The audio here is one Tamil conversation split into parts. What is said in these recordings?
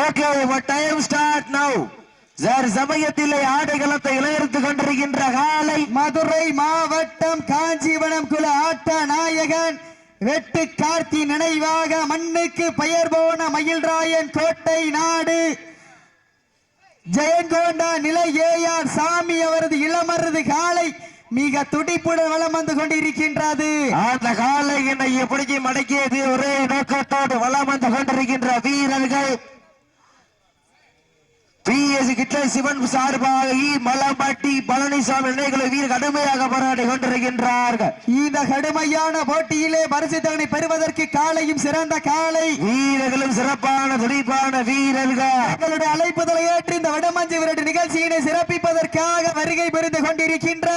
Okay time start now sir சமயத்திலே ஆடுகளத்தை இளையறுத்துக் கொண்டிருக்கின்ற காலை. மதுரை மாவட்டம் காஞ்சிபுரம் குல ஆட்ட நாயகன் வெட்டு கார்த்தி நினைவாக மண்ணுக்கு பெயர் போன மயில்ராயன் கோட்டை நாடு. ஜெயங்கொண்டா நிலை ஏஆர் சாமி அவரது இளமரது காலை மிக துடிப்புடன் வலம் வந்து கொண்டிருக்கின்றது. அந்த காலையினை எப்படி மடக்கியது? ஒரே நோக்கத்தோடு வளம் வந்து கொண்டிருக்கின்ற வீரர்கள். பி எஸ் கிட்ட சிவன் சார்பாக. மலம்பட்டி பழனிசாமி நினைவுகளை வீர கடுமையாக போராடி கொண்டிருக்கின்றார்கள் இந்த கடுமையான போட்டியிலே பரிசுத்தவனை பெறுவதற்கு காலையும் சிறந்த காலை வீரர்களும் சிறப்பான துடிப்பான வீரர்கள் தங்களுடைய அழைப்புதலை ஏற்று இந்த வடமஞ்சு விரட்டு நிகழ்ச்சியினை சிறப்பிப்பதற்காக வருகை புரிந்து கொண்டிருக்கின்ற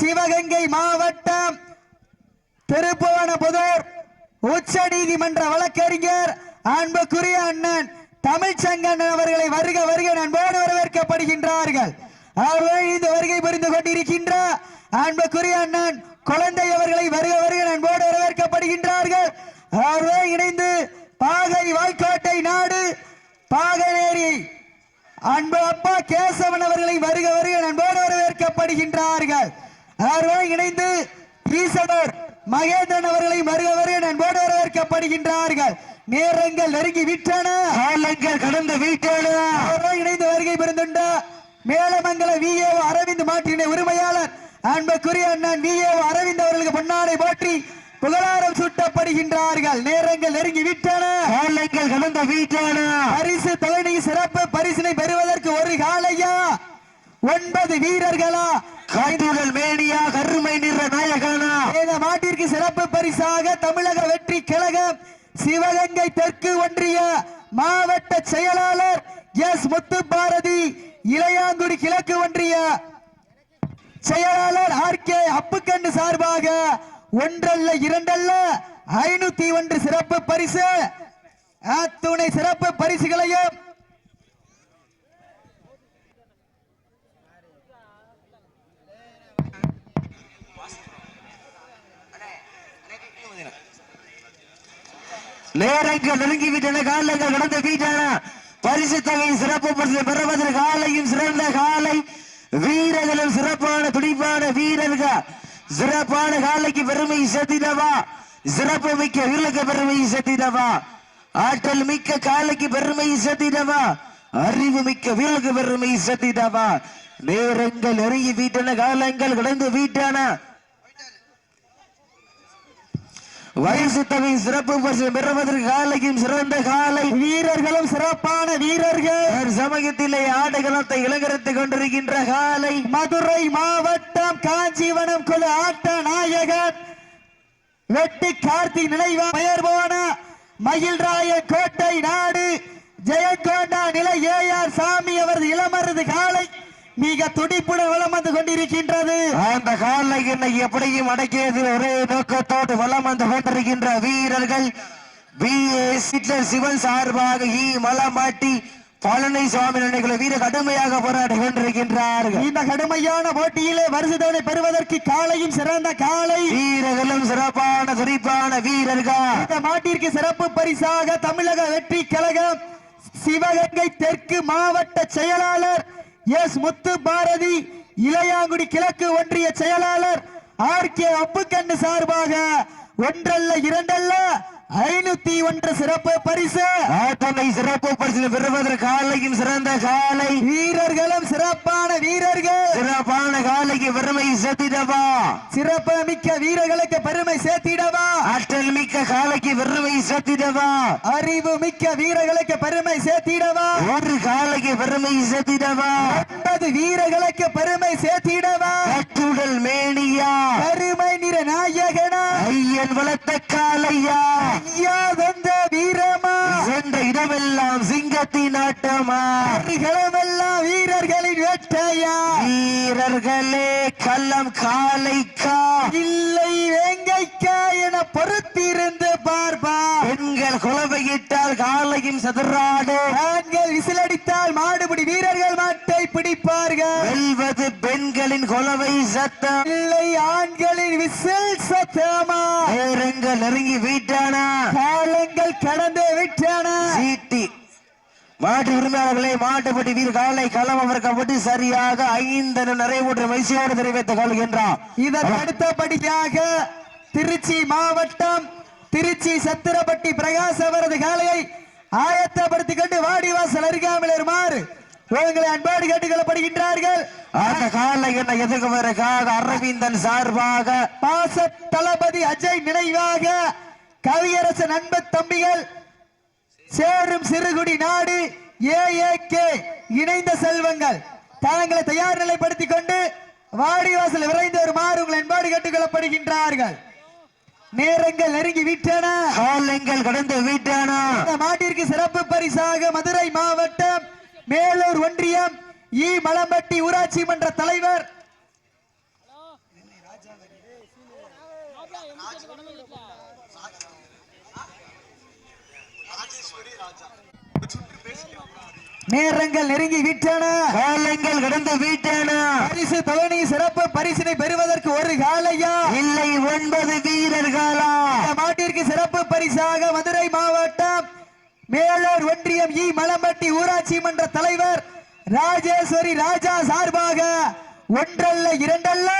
சிவகங்கை மாவட்டம் திருப்புவனபுதூர் உச்ச நீதிமன்ற வழக்கறிஞர் அன்புக்குரிய அண்ணன் தமிழ்ச்சங்கன் அவர்களை வருக வருக அன்போடு வரவேற்கப்படுகின்றார்கள். அவர்கள் இந்த வருகை புரிந்து கொண்டிருக்கின்ற அன்புக்குரிய அண்ணன் குழந்தை அவர்களை வருக வருக அன்போடு வரவேற்கப்படுகின்றார்கள். அவர்கள் இணைந்து பாகை வாய்க்கோட்டை நாடு பாகநேரி அன்பு அப்பா கேசவன் அவர்களை வருக வருக அன்போடு வரவேற்கப்படுகின்றார்கள். அவர்கள் இணைந்து ஈசவர் மகேந்திரன் அவர்களை வருக வருக அன்போடு வரவேற்கப்படுகின்றார்கள். நேரங்கள் நெருங்கி விட்டன. காலங்கள் கடந்து அவர்கள் இணைந்து வருகை பெறுந்துண்ட மேலமங்கல விஏ அரவிந்த் மாற்றின உரிமையாளர் அன்புக்குரிய அண்ணன் விஏ அரவிந்த் அவர்களுக்கு பொன்னாடை போற்றி புகழாரம் சூட்டப்படுகின்றார்கள். நேரங்கள் நெருங்கி விட்டன. காலங்கள் கடந்த வீட்டோடு பரிசு தொகையை சிறப்பு பரிசினை பெறுவதற்கு ஒரு காலையா? ஒன்பது வீரர்களா? காய்ந்துடல் மேனியா கருமை நிற நாயகனா? இந்த மாட்டிற்கு சிறப்பு பரிசாக தமிழக வெற்றி கழகம் சிவகங்கை தெற்கு ஒன்றிய மாவட்ட செயலாளர் எஸ் முத்து பாரதி இளையாங்குடி கிழக்கு ஒன்றிய செயலாளர் ஆர் கே அப்புக்கண்டு சார்பாக ஒன்றல்ல இரண்டல்ல ஐநூத்தி ஒன்று சிறப்பு பரிசு. துணை சிறப்பு பரிசுகளையும் நேரங்கள் நெருங்கிவிட்டன காலங்கள் கடந்து வீட்டான பரிசு சிறப்பு பரிசு பெறுவதற்கு காலையும் சிறந்த காலை. வீரர்களும் சிறப்பான துடிப்பான வீரர்கள். சிறப்பான காலைக்கு பெருமை சேர்த்திடவா? சிறப்பு மிக்க வீரலுக்கு பெருமை சேர்த்திடவா? ஆற்றல் மிக்க காலைக்கு பெருமை சேர்த்திடவா? அறிவு மிக்க வீரலுக்கு பெருமை சேர்த்திடவா? நேரங்கள் நெருங்கி வீட்டன காலங்கள் கடந்து வீட்டான வயசு தொகை சிறப்பு பரிசு பெறுவதற்கு காலையும் சிறந்த காலை. வீரர்களும் சிறப்பான வீரர்கள். சமயத்திலே ஆடுகளத்தை இளங்கரித்துக் கொண்டிருக்கின்ற காலை. மதுரை மாவட்டம் காஞ்சிவனம் குழு ஆட்ட நாயகன். வெட்டி கார்த்தி நினைவா பெயர் போன மயில்ராய கோட்டை நாடு. ஜெயகோண்டா நிலை ஆர் சாமி அவரது இளமரது காலை. மிக துடிப்புடன் வலம் வந்து கொண்டிருக்கின்றது. அந்த காலை என்னை எப்படியும் அடக்கியது ஒரே நோக்கத்தோடு வலம் வந்து கொண்டிருக்கின்ற வீரர்கள். B A. சிட்லர் சிவன் சார்பாக இ மலமாட்டி பழனிசாமி நினைகளை வீர கடுமையாக போராடி கொண்டிருக்கின்றார்கள். இந்த கடுமையான போட்டியிலே வருஷதவனை பெறுவதற்கு காலையும் சிறந்த காலை. வீரர்களும் சிறப்பான குறிப்பான வீரர்கள். இந்த மாட்டிற்கு சிறப்பு பரிசாக தமிழக வெற்றி கழகம் சிவகங்கை தெற்கு மாவட்ட செயலாளர் எஸ் முத்து பாரதி இளையாங்குடி கிழக்கு ஒன்றிய செயலாளர் ஆர் கே அப்புக்கண்ணு சார்பாக ஒன்றல்ல இரண்டல்ல ஐநூத்தி ஒன்று சிறப்பு பரிசு. ஆட்டமை சிறப்பு பரிசு பெறுவதற்கு காலையும் சிறந்த காலை. வீரர்களும் சிறப்பான வீரர்கள். சிறப்பான காலைக்கு பெருமை சேர்த்திடவா. சிறப்பு மிக்க வீரர்களுக்கு பெருமை சேர்த்திடவா. ஆற்றல் மிக்க காலைக்கு பெருமை சேர்த்திடவா. அறிவு மிக்க வீரர்களுக்கு பெருமை சேர்த்திடவா. ஒரு காலைக்கு பெருமை சேர்த்திடவா. ஒன்பது வீரர்களுக்கு பெருமை சேர்த்திடவா. கட்டுடல் மேனியா. கருமை நிற நாயகனா. ஐயன் வளர்த்த காலையா ஐயா வந்த வீரமா? சென்ற இடமெல்லாம் சிங்கத்தின் ஆட்டமா? வீரர்களின் வேட்டையா? வீரர்களே கள்ளம் காலைக்கா? இல்லை வேங்கைக்கா என பொறுத்திருந்து பார்ப்பா. பெண்கள் குலவையிட்டால் காலையும் சதுராடு. ஆண்கள் விசிலடித்தால் மாடுபிடி வீரர்கள் மாட்டை பிடிப்பார்கள். வெல்வது பெண்களின் குலவை சத்தம். இல்லை ஆண்களின் விசில் சத்தமா? நேரங்கள் நெருங்கி வீட்டானா? காலங்கள் கடந்து விட்டன. சீட்டி. மாட்டு உரிமையாளர்களே மாட்டுப்பட்டி வீர் காலை களம் அமர்க்கப்பட்டு சரியாக ஐந்து நிறைவுற்ற மகிழ்ச்சியோடு தெரிவித்துக் கொள்கின்றார். இதற்கு அடுத்தபடியாக திருச்சி மாவட்டம் திருச்சி சத்திரப்பட்டி பிரகாஷ் அவரது காலையை ஆயத்தப்படுத்திக் கொண்டு வாடிவாசல் அருகாமல் வருமாறு உங்களை அன்போடு கேட்டுக்கொள்ளப்படுகின்றார்கள். அந்த காலை என்ன எதிர்கொள்வதற்காக அரவிந்தன் சார்பாக பாச தளபதி அஜய் நினைவாக கவியரசன் அன்பு தம்பிகள் சேரும் சிறுகுடி நாடு ஏஏகே இணைந்த செல்வங்கள். தாங்களை தயார் நிலைப்படுத்திக் கொண்டு வாடிவாசல் விரைந்து வருமாறு உங்கள் அன்பாடு கேட்டுக்கொள்ளப்படுகின்றார்கள். நேரங்கள் நெருங்கி விட்டன. காலங்கள் கடந்து விட்டானா. மாட்டிற்கு சிறப்பு பரிசாக மதுரை மாவட்டம் மேலூர் ஒன்றியம் இ மலம்பட்டி ஊராட்சி மன்ற தலைவர் நேரங்கள் நெருங்கி விட்டன. காலங்கள் கடந்து விட்டானா. பரிசு பழனி சிறப்பு பரிசினை பெறுவதற்கு ஒரு காலையா? இல்லை ஒன்பது வீரர்களா மாட்டிற்கு சிறப்பு பரிசாக மதுரை மாவட்டம் மேலூர் ஒன்றியம் இ மலம்பட்டி ஊராட்சி மன்ற தலைவர் ராஜேஸ்வரி ராஜா சார்பாக ஒன்றல்ல இரண்டல்ல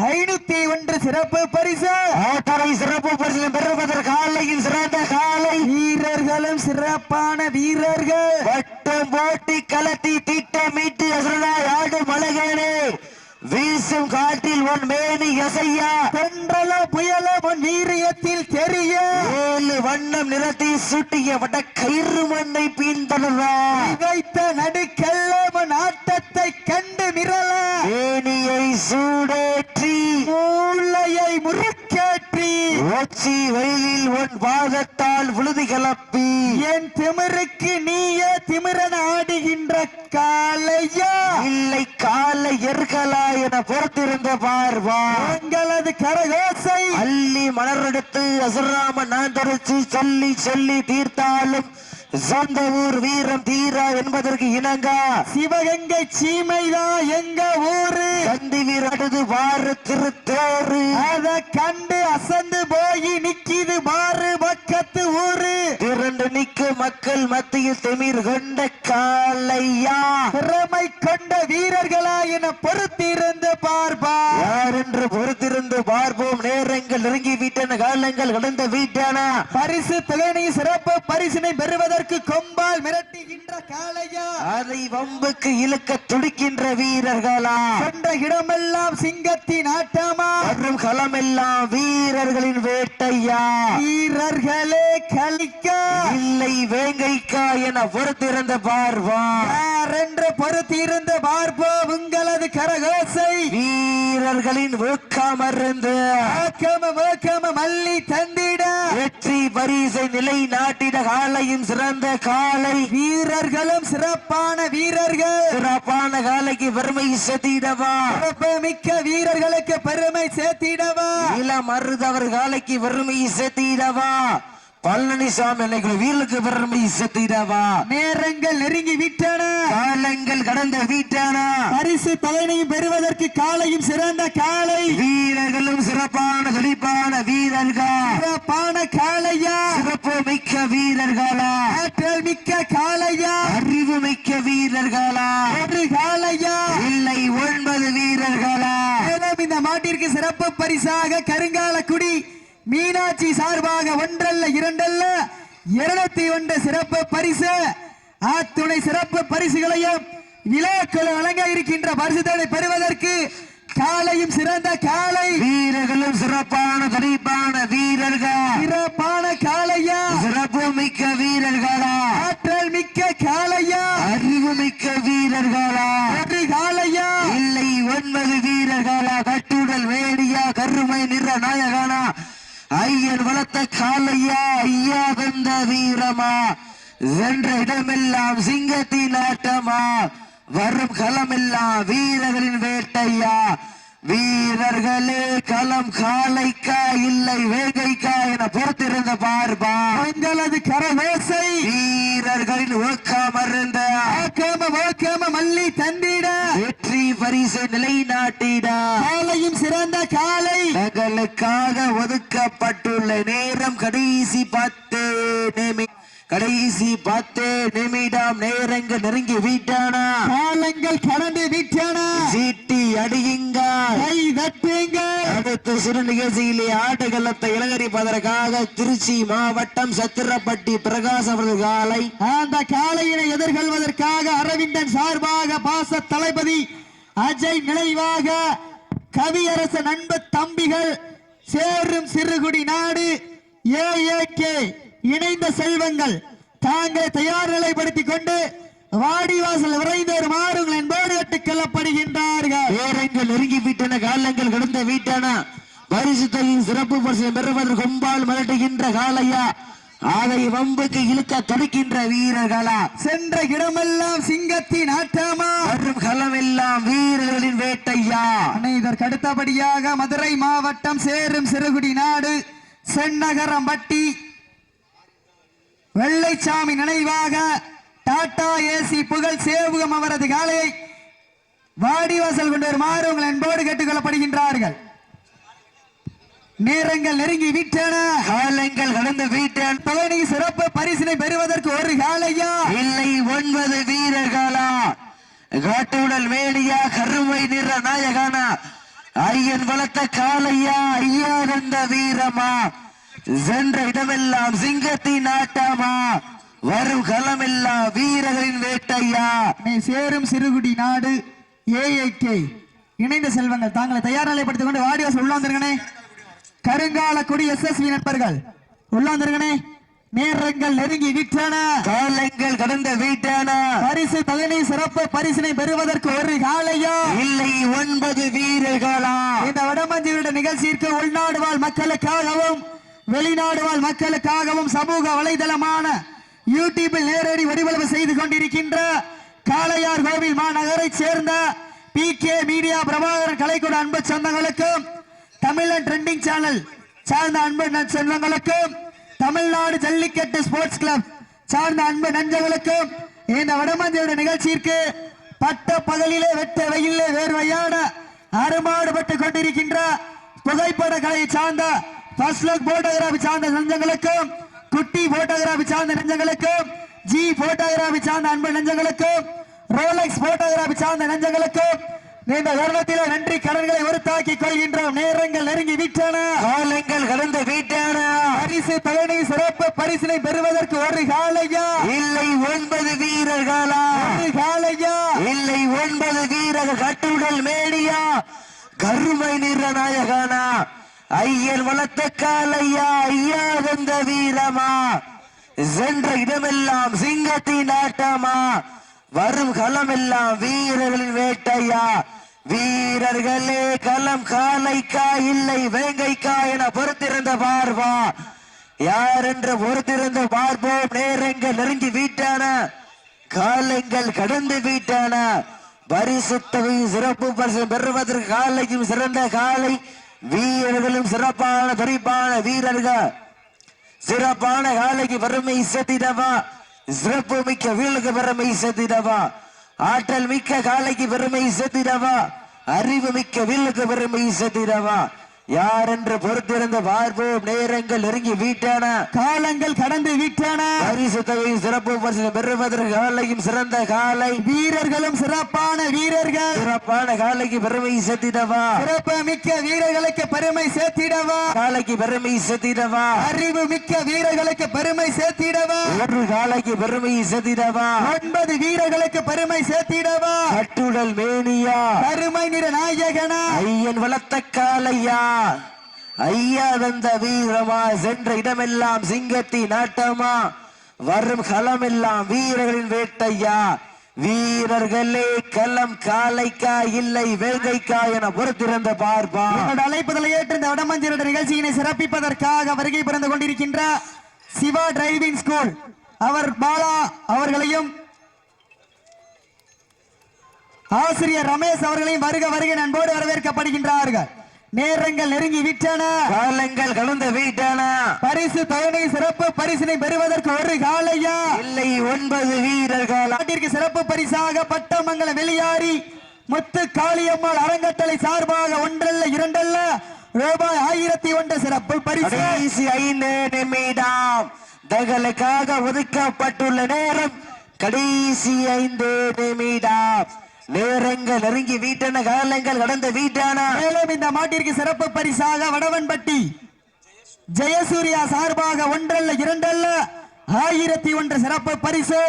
ஐநூத்தி ஒன்று சிறப்பு பரிசு. ஆட்டரை சிறப்பு பரிசு பெறுவதற்கு காலையின் சிறந்த காலை. வீரர்களும் சிறப்பான வீரர்கள். வட்டம் போட்டி கலத்தி திட்டமிட்டு அசுரனாய் ஆடும் மலைகளே வீசும் காற்றில் உன் மேனி எசையா? தென்றல புயல உன் வீரியத்தில் தெரிய? ஏழு வண்ணம் நிறத்தி சுட்டிய வட கயிறு மண்ணை பின்தொடர்வார் வைத்த நடுக்கல்ல உன் ஆட்டத்தை கண்டு மிரள? மேனியை சூடேற்றி மூளையை முறுக்கேற்றி உச்சி வெயிலில் உன் பாதத்தால் விழுது கிளப்பி என் திமிருக்கு நீயே திமிரன் ஆடுகின்ற காலையா இல்லை காலை எர்களா என பொறுத்திருந்த பார்வா. உங்களது கரகோசை. அள்ளி மலரெடுத்து அசுராம நான் தரிச்சு சொல்லி சொல்லி தீர்த்தாலும் சொந்த ஊர் வீரம் தீரா என்பதற்கு இணங்கா. சிவகங்கை சீமைதான் எங்க ஊரு? தந்தி வீரடுது பாரு திருத்தேரு அத கண்டு அசந்து போய் நிக்கிது பாரு பக்கத்து ஊரு. திரண்டு நிற்கு மக்கள் மத்தியில் திமிர் கொண்ட காலையா திறமை கொண்ட வீரர்களா என பொறுத்திருந்து பார்ப்பா யார் என்று பொறுத்திருந்து பார்ப்போம்? நேரங்கள் நெருங்கி விட்டன காலங்கள் கடந்த விட்டன. பரிசு தொகையினை சிறப்பு பரிசினை பெறுவதற்கு கொம்பால் மிரட்டுகின்ற காளையா? அதை வம்புக்கு இழுக்க துடிக்கின்ற வீரர்களா? சென்ற இடமெல்லாம் சிங்கத்தின் ஆட்டமா? மற்றும் களமெல்லாம் வீரர்களின் வேட்டையா? வீரர்களே கலிக்க இல்லை வேங்கைக்கா என பொறுத்திருந்த பார்வா. யாரென்று பொறுத்திருந்து பார்ப்போம் உங்களது கரகோசை. வீரர்களின் ஊக்கமருந்து. வேக்கம வேக்கம மல்லி தந்திட. வெற்றி பரிசை நிலை நாட்டிட காலையும் சிறந்த காலை. வீரர்களும் சிறப்பான வீரர்கள். சிறப்பான காலைக்கு பெருமை செத்திடவா சிறப்பு மிக்க வீரர்களுக்கு பெருமை சேர்த்திடவா. இளம் மருதவர் காலைக்கு பெருமை செத்திடவா பழனிசாமி அன்னைக்கு வீரலுக்கு பெருமை செத்திடவா நேரங்கள் நெருங்கி விட்டன. காலங்கள் கடந்த வீட்டானா. பரிசு தலைனையும் பெறுவதற்கு காலையும் சிறந்த காலை. வீரர்களும் சிறப்பான துடிப்பான வீரர்கள்? சிறப்பான காளையா சிறப்பு மிக்க வீரர்களா? ஆற்றல் மிக்க காளையா அறிவு மிக்க வீரர்களா? ஒரு காளையா இல்லை ஒன்பது வீரர்களா? இந்த மாட்டிற்கு சிறப்பு பரிசாக கருங்காலக்குடி மீனாட்சி சார்பாக ஒன்றல்ல இரண்டல்ல இருநூத்தி ஒன்று சிறப்பு பரிசு. அத்துணை சிறப்பு பரிசுகளையும் விழாக்கள் வழங்க இருக்கின்ற பரிசுகளை பெறுவதற்கு காலையும் சிறந்த காலை. வீரர்களும் சிறப்பான துடிப்பான வீரர்கள். சிறப்பான காளையா சிறப்பு மிக்க வீரர்களா ஆற்றல் மிக்க காளையா அறிவு மிக்க வீரர்களா ஒரு காளையா இல்லை ஒன்பது வீரர்களா கட்டுடல் வேடியா கருமை நிற நாயகனா ஐயன் வளர்த்த காலையா ஐயா வந்த வீரமா சென்ற இடமெல்லாம் சிங்கத்தின் ஆட்டமா? வரும் களமெல்லாம் வீரர்களின் வேட்டையா? வீரர்களே களம் காலைக்கா இல்லை வேகைக்கா என பொறுத்திருந்த பார்ப்பா உங்களது கரவேசை வீரர்களின் ஊக்கமருந்த வாக்காம வாக்காம மல்லி தந்திட. வெற்றி பரிசு நிலைநாட்டிட. காலையும் சிறந்த காலை தங்களுக்காக ஒதுக்கப்பட்டுள்ள நேரம் கடைசி பத்து நிமி கடைசி பத்து நிமிடம் நேரங்கள் நெருங்கி விட்டன? காலங்கள் கடந்து விட்டன? சீட்டி அடியுங்கள் கை தட்டுங்கள் அடுத்த சிறு நிகழ்ச்சியிலே ஆட்டுகளத்தை இலங்கரிப்பதற்காக திருச்சி மாவட்டம் சத்திரப்பட்டி பிரகாஷ் அவரது காலை. அந்த காளையினை எதிர்கொள்வதற்காக அரவிந்தன் சார்பாக பாச தளபதி அஜய் நினைவாக கவியரசன் அன்பு தம்பிகள் சேரும் சிறுகுடி நாடு ஏஏகே இணைந்த செல்வங்கள் தாங்கள் தயார் நிலைப்படுத்திக் கொண்டு வாடிவாசல் விரைந்து வருமாறுங்கள் என்போடு கட்டுக் கொள்ளப்படுகின்றார்கள். நேரங்கள் நெருங்கி விட்டன காலங்கள் கடந்த விட்டன. பரிசு தொகையின் சிறப்பு பரிசு பெறுவதற்கு கொம்பால் மிரட்டுகின்ற காளையா அதை வம்புக்கு இழுக்க தடுக்கின்ற வீரர்களா? சென்ற இடமெல்லாம் சிங்கத்தின் ஆட்டமா? வரும் களமெல்லாம் வீரர்களின் வேட்டையா? இதற்கு அடுத்தபடியாக மதுரை மாவட்டம் சேரும் சிறுகுடி நாடு சென்னகரம்பட்டி வெள்ளைச்சாமி நினைவாக டாடா ஏசி புகழ் சேவுகம் அவரது காலையை வாடிவாசல் கொண்டு வருமாறு உங்கள் அன்போடு கேட்டுக்கொள்ளப்படுகின்றார்கள். நேரங்கள் நெருங்கி விட்டன. காலங்கள் கடந்த வீட்டன். பழனி சிறப்பு பரிசினை பெறுவதற்கு ஒரு காலையா? இல்லை ஒன்பது வீரர்களா? காட்டுடல் மேடியா கருமை நிற நாயகனா? ஐயன் வளர்த்த காளையா ஐயா வந்த வீரமா? சென்ற இடமெல்லாம் சிங்கத்தின் ஆட்டமா? வரும் களமெல்லாம் வீரர்களின் வேட்டையா? அண்ணே, சேரும் சிறுகுடி நாடு ஏஐகே இணைந்த செல்வங்கள் தாங்களை தயார் நிலைப்படுத்திக் கொண்டு வாடிவாசல் உள்ள வந்திருக்கனே கருங்கால குடி எஸ்எஸ்வி நண்பர்கள் உள்ள வந்திருக்கனே நேரங்கள் நெருங்கி விட்டன. காலங்கள் கடந்த வீட்டான. பரிசு தகுதி சிறப்பு பரிசினை பெறுவதற்கு ஒரு காலையா? இல்லை ஒன்பது வீரர்களா? இந்த வடமஞ்சியுடைய நிகழ்ச்சிக்கு உள்நாடு வாழ் மக்களுக்காகவும் வெளிநாடு வாழ் மக்களுக்காகவும் சமூக வலைதளமான யூடியூபில் நேரடி ஒளிபரப்பு செய்து கொண்டிருக்கின்ற காளையார் கோவில் மாநகரை சேர்ந்த பி கே மீடியா பிரபாகரன் கலைக்கூட அன்பு சொந்தங்களுக்கும் தமிழன் ட்ரெண்டிங் சேனல் சார்ந்த அன்பு சொந்தங்களுக்கும் தமிழ்நாடு ஜல்லிக்கட்டு ஸ்போர்ட்ஸ் கிளப் சார்ந்த அன்பு நஞ்சங்களுக்கும் இந்த வடமஞ்சியுடைய நிகழ்ச்சிக்கு பட்ட பகலிலே வெட்ட வெயிலே வேர்வையான அருமாடுபட்டு கொண்டிருக்கின்ற புகைப்பட கலையை சார்ந்த ஃபர்ஸ்ட் லுக் போட்டோகிராபி சார்ந்த நெஞ்சங்களுக்கும் குட்டி போட்டோகிராபி சார்ந்த நெஞ்சங்களுக்கும் ஜி போட்டோகிராபி சார்ந்த அன்பு நெஞ்சங்களுக்கும் ரோலெக்ஸ் போட்டோகிராபி சார்ந்த நெஞ்சங்களுக்கும் இந்த தருணத்திலே நன்றி கடன்களை உறுத்தாக்கிக் கொள்கின்றோம். நேரங்கள் நெருங்கி விட்டன. காலங்கள் கடந்த வீட்டான. பரிசு தலைமை சிறப்பு பரிசினை பெறுவதற்கு ஒரு காலையா? இல்லை ஒன்பது வீரர்களா? ஒரு காலையா? இல்லை ஒன்பது வீரர்கள் கட்டுடல் மேடியா கருமை நிற நாயகனா? ஐயர் வளர்த்த காலையா ஐயா வந்த வீரமா? சென்ற இடமெல்லாம் சிங்கத்தின் ஆட்டமா? வரும் களமெல்லாம் வீரர்களின் வேட்டையா? வீரர்களே களம் காலைக்கா இல்லை வேங்கைக்கா என பொறுத்திருந்த பார்வா. யார் என்று பொறுத்திருந்த பார்ப்போம் நேரங்கள் நெருங்கி வீட்டான காலங்கள் கடந்து வீட்டான. பரிசுத்தவையும் சிறப்பு பரிசு பெறுவதற்கு காலையும் சிறந்த காலை வீரர்களும் சிறப்பான துடிப்பான வீரர்கள். சிறப்பான காலைக்கு பெருமை சேர்த்திடவா? சிறப்பு மிக்க வீலுக்கு பெருமை சேர்த்திடவா? ஆற்றல் மிக்க காலைக்கு பெருமை சேர்த்திடவா? அறிவு மிக்க வீலுக்கு பெருமை சேர்த்திடவா? யார் என்று பொறுத்திருந்த பார்ப்போம். நேரங்கள் நெருங்கி வீட்டான. காலங்கள் கடந்து விட்டன. பரிசு தொகை சிறப்பு பரிசு பெறுவதற்கு காலையும் சிறந்த காலை. வீரர்களும் சிறப்பான வீரர்கள். சிறப்பான காலைக்கு பெருமை சேர்த்திடவா. சிறப்பு மிக்க வீரர்களுக்கு பெருமை சேர்த்திடவா. காலைக்கு பெருமை சேர்த்திடவா. அறிவு மிக்க வீரர்களுக்கு பெருமை சேர்த்திடவா. ஒரு காலைக்கு பெருமை சேர்த்திடவா. ஒன்பது வீரர்களுக்கு பெருமை சேர்த்திடவா. கட்டுடல் மேனியா. கருமை நிற நாயகனா. ஐயன் வளர்த்த காலையா ஐயா தந்த வீரமா சென்ற இடமெல்லாம் சிங்கத்தின் ஆட்டமா வரும் களமெல்லாம் வீரர்களின் வேட்டையா. வீரர்களே களம் காலைக்கா இல்லை வேங்கைக்கா என பொறுத்திருந்த பார்ப்பா. என்னோட அழைப்புதலை ஏற்று இந்த வடமஞ்சளோட நிகழ்ச்சியினை சிறப்பிப்பதற்காக வருகை பிறந்து கொண்டிருக்கின்ற சிவா டிரைவிங் ஸ்கூல். அவர் பாலா அவர்களையும் ஆசிரியர் ரமேஷ் அவர்களையும் வருக வருகை நண்போடு வரவேற்கப்படுகின்றார்கள். நேரங்கள் நெருங்கி விட்டன. காலங்கள் கலந்த வீட்டான. பரிசு தொகை சிறப்பு பரிசினை பெறுவதற்கு ஒரு காலையா? இல்லை ஒன்பது வீரர்கள். நாட்டிற்கு சிறப்பு பரிசாக பட்டமங்கலம் வெளியாரி முத்து காளியம்மாள் அறங்கட்டளை சார்பாக ஒன்றல்ல இரண்டல்ல ரூபாய் ஆயிரத்தி ஒன்று சிறப்பு பரிசு. ஐந்து நிமிடம். தங்களுக்காக ஒதுக்கப்பட்டுள்ள நேரம் கடைசி ஐந்து நிமிடம். நேரங்கள் நெருங்கி வீட்டான காலங்கள் கடந்த வீட்டான மேலும் இந்த மாட்டிற்கு சிறப்பு பரிசாக வடவன்பட்டி ஜெயசூர்யா சார்பாக ஒன்றல்ல இரண்டல்ல. ஆயிரத்தி ஒன்று சிறப்பு பரிசு.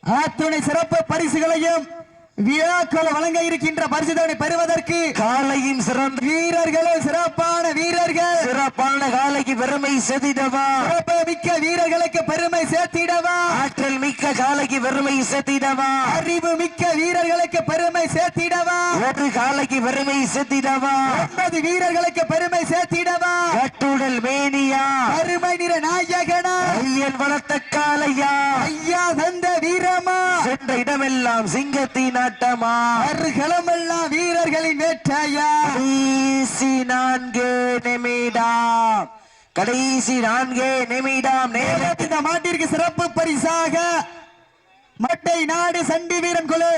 அத்துணை சிறப்பு பரிசுகளையும் விழாக்கள் வழங்க இருக்கின்ற பரிசுதனை பெறுவதற்கு காலையும் சிறந்த வீரர்களும் சிறப்பான வீரர்கள். சிறப்பான காலைக்கு பெருமை செதிடவா சிறப்பு மிக்க வீரர்களுக்கு பெருமை சேர்த்திடவா? ஆற்றல் மிக்க காலைக்கு பெருமை செத்திடவா அறிவு மிக்க வீரர்களுக்கு பெருமை சேர்த்திடவா? ஒரு காலைக்கு பெருமை செத்திடவா ஒன்பது வீரர்களுக்கு பெருமை சேர்த்திடவா? கட்டுடல் மேனியா? அருமை நிற நாயகனா? ஐயன் வளர்த்த காலையா ஐயா தந்த வீரமா? சென்ற இடமெல்லாம் சிங்கத்தின்? ஆட்டமா அருகளமெல்லாம் வீரர்களின் வேட்டையா கடைசி நான்கு நிமிடம். கடைசி நான்கு நிமிடம். நேரம் இந்த மாட்டிற்கு சிறப்பு பரிசாக மட்டை நாடு சண்டி வீரன் குழு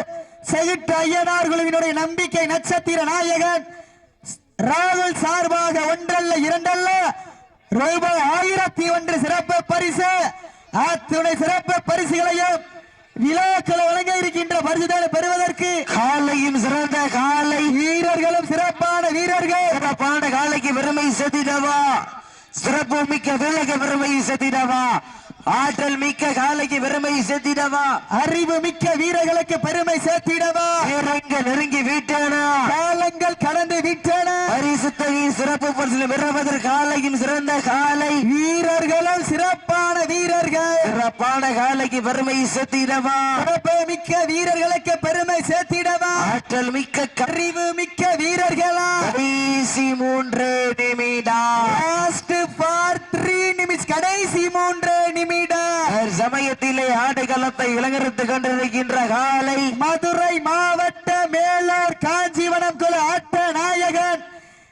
செயிட்டு ஐயனார் குழுவினுடைய நம்பிக்கை நட்சத்திர நாயகன் ராகுல் சார்பாக ஒன்றல்ல இரண்டல்ல ரூபாய் ஆயிரத்தி ஒன்று சிறப்பு பரிசு. அத்துணை சிறப்பு பரிசுகளையும் விழாக்களை வழங்க இருக்கின்ற பரிசுகளை பெறுவதற்கு காலையும் சிறந்த காலை. வீரர்களும் சிறப்பான வீரர்கள். சிறப்பான காலைக்கு பெருமை செத்திடவா சிறப்பு மிக்க வேலைக்கு பெருமை செத்திடவா ஆற்றல் மிக்க காலைக்கு பெருமை செத்திடவா அறிவு மிக்க வீரர்களுக்கு பெருமை சேர்த்திடவா நேரங்க நெருங்கி விட்டனா காலங்கள் கடந்து விட்டன பரிசுத்தகை சிறப்பு பரிசில் பெறுவதற்கு காலையும் சிறந்த காலை வீரர்களும் சிறப்பான வீரர்கள் காலைக்கு பெருமை சிறப்பு மிக்க வீரர்களுக்கு பெருமை சேர்த்திடவா? ஆற்றல் மிக்க க- அறிவு மிக்க வீரர்களா? கடைசி மூன்று நிமிடம் லாஸ்ட் ஃபார் த்ரீ நிமிஷம் கடைசி மூன்று நிமிடம் சமயத்திலே ஆடுகளத்தை இளங்கரித்து கொண்டிருக்கின்ற காலை. மதுரை மாவட்ட மேலூர் காஞ்சிவனம் குழு ஆட்ட நாயகன்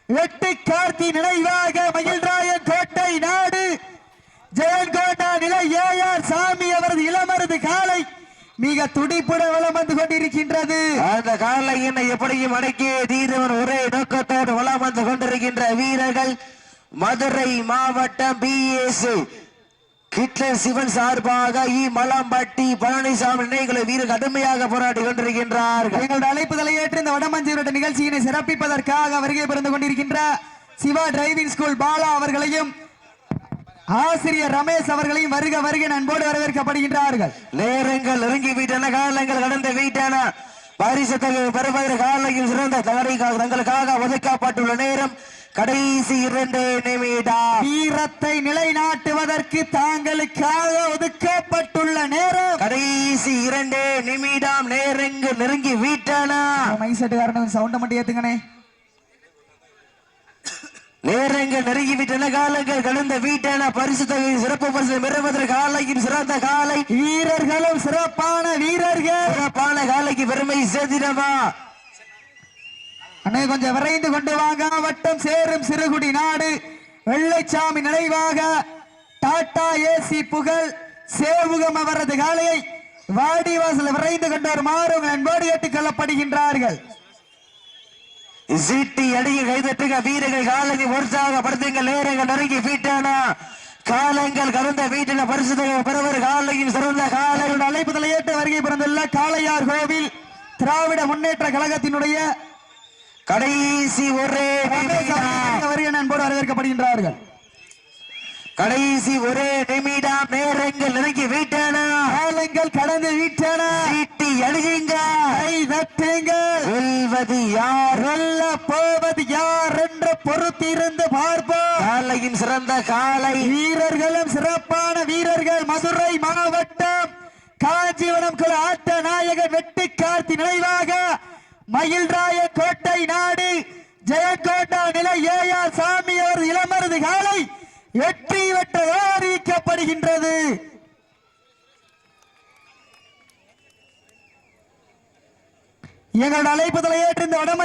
வெட்டு கார்த்தி நினைவாக மகிழ்ராயன் கோட்டை நாடு நிலை ஏஆர் சாமி அவரது இளமருது காலை மிக துடிப்புடன் வலம் வந்து கொண்டிருக்கின்றது. அந்த காலையினை எப்படியும் அடக்கி தீரவன் ஒரே நோக்கத்தோடு வளம் வந்து கொண்டிருக்கின்ற வீரர்கள் மதுரை மாவட்டம் பிஎஸ் ஹிட்லர் சிவன் சார்பாக இ மலம்பட்டி பழனிசாமி நினைவுகளை வீரர் கடுமையாக போராடி கொண்டிருக்கின்றார்கள். எங்களுடைய அழைப்புதலை ஏற்று இந்த வடமஞ்சிவரட்ட நிகழ்ச்சியினை சிறப்பிப்பதற்காக வருகை புரிந்து கொண்டிருக்கின்ற சிவா டிரைவிங் ஸ்கூல் பாலா அவர்களையும் ஆசிரியர் ரமேஷ் அவர்களையும் வருக வருக அன்போடு வரவேற்கப்படுகின்றார்கள். நேரங்கள் நெருங்கி வீட்டான காலங்கள் கடந்த வீட்டான. பரிசு தொகை பெறுவதற்கு காலையில் சிறந்த தகரைக்காக தங்களுக்காக ஒதுக்கப்பட்டுள்ள நேரம் கடைசி இரண்டு நிமிடம். வீரத்தை நிலைநாட்டுவதற்கு தாங்களுக்காக ஒதுக்கப்பட்டுள்ள நேரம். கடைசி இரண்டு நிமிடம் நேரங்கு நெருங்கி வீட்டான. மைசெட்டுக்காரன் சவுண்ட மட்டும் ஏத்துங்கண்ணே. நேரங்கள் நெருங்கி விட்டன காலங்கள் கடந்த வீட்டான. பரிசு தொகை சிறப்பு பரிசு பெறுவதற்கு காலையும் சிறந்த காலை. வீரர்களும் சிறப்பான வீரர்கள். சிறப்பான காலைக்கு பெருமை சேர்த்திடவா? அண்ணே கொஞ்சம் விரைந்து கொண்டு வாங்க. வட்டம் சேரும் சிறுகுடி நாடு. வெள்ளைச்சாமி நினைவாக டாடா ஏசி புகழ் சேவுகம் அவரது காலையை வாடிவாசல் விரைந்து கொண்டு வருமாறு உங்கள் அன்போடு கேட்டுக் கொள்ளப்படுகின்றார்கள். சீட்டி அடிய கைதட்டுக வீரர்கள் காலையை உற்சாகப்படுத்துங்கள் நேரங்கள் நெருங்கி வீட்டானா? காலங்கள் கடந்த வீட்டின பரிசு பெறுவர் காலையும் சிறந்த காலை அவருடைய அழைப்புதலை ஏற்று வருகை பிறந்துள்ள காளையார் கோவில் திராவிட முன்னேற்ற கழகத்தினுடைய கடைசி ஒரே. வருகை அன்போடு வரவேற்கப்படுகின்றார்கள். கடைசி ஒரே நிமிடம் நேரங்கள் நெருங்கி வீட்டானா? காலங்கள் கடந்து விட்டன? அடியுங்க கை தட்டுங்கள் வெல்வது யார்? வெல்ல போவது யார் என்று பொறுத்திருந்து பார்ப்போம். காலையின் சிறந்த காலை. வீரர்களும் சிறப்பான வீரர்கள். மதுரை மாவட்டம் காஞ்சிவனம் குழு ஆட்ட நாயகன் வெட்டி கார்த்தி நினைவாக மயில்ராய கோட்டை நாடு ஜெயக்கோட்டா நிலை ஏஆர் சாமி அவர் இளமருது காலை வெற்றி வெற்ற அறிவிக்கப்படுகின்றது எங்களோட அழைப்புதலை ஏற்று இந்த வடம